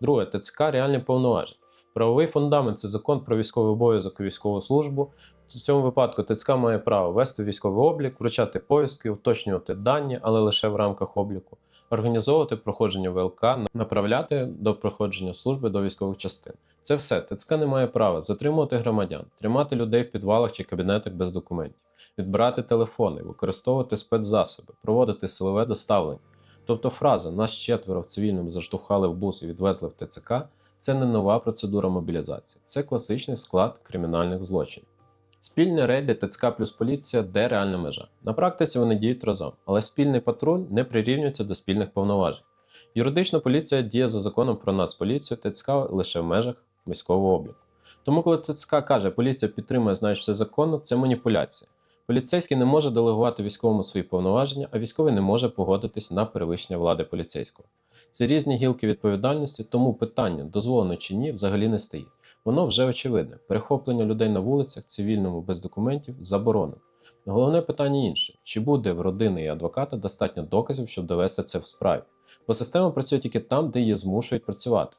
Друге, ТЦК реальні повноваження. Правовий фундамент це закон про військовий обов'язок і військову службу. В цьому випадку ТЦК має право вести військовий облік, вручати повістки, уточнювати дані, але лише в рамках обліку, організовувати проходження ВЛК, направляти до проходження служби до військових частин. Це все. ТЦК не має права затримувати громадян, тримати людей в підвалах чи кабінетах без документів, відбирати телефони, використовувати спецзасоби, проводити силове доставлення. Тобто фраза нас четверо в цивільному заштовхали в бус і відвезли в ТЦК це не нова процедура мобілізації, це класичний склад кримінальних злочинів. Спільні рейди ТЦК плюс поліція де реальна межа. На практиці вони діють разом, але спільний патруль не прирівнюється до спільних повноважень. Юридично поліція діє за законом про нацполіцію ТЦК лише в межах військового обліку. Тому, коли ТЦК каже, поліція підтримує, знаєш все законно, це маніпуляція. Поліцейський не може делегувати військовому свої повноваження, а військовий не може погодитись на перевищення влади поліцейського. Це різні гілки відповідальності, тому питання, дозволено чи ні, взагалі не стоїть. Воно вже очевидне. Перехоплення людей на вулицях, цивільному без документів заборонено. Головне питання інше: чи буде в родини і адвоката достатньо доказів, щоб довести це в справі? Бо система працює тільки там, де її змушують працювати.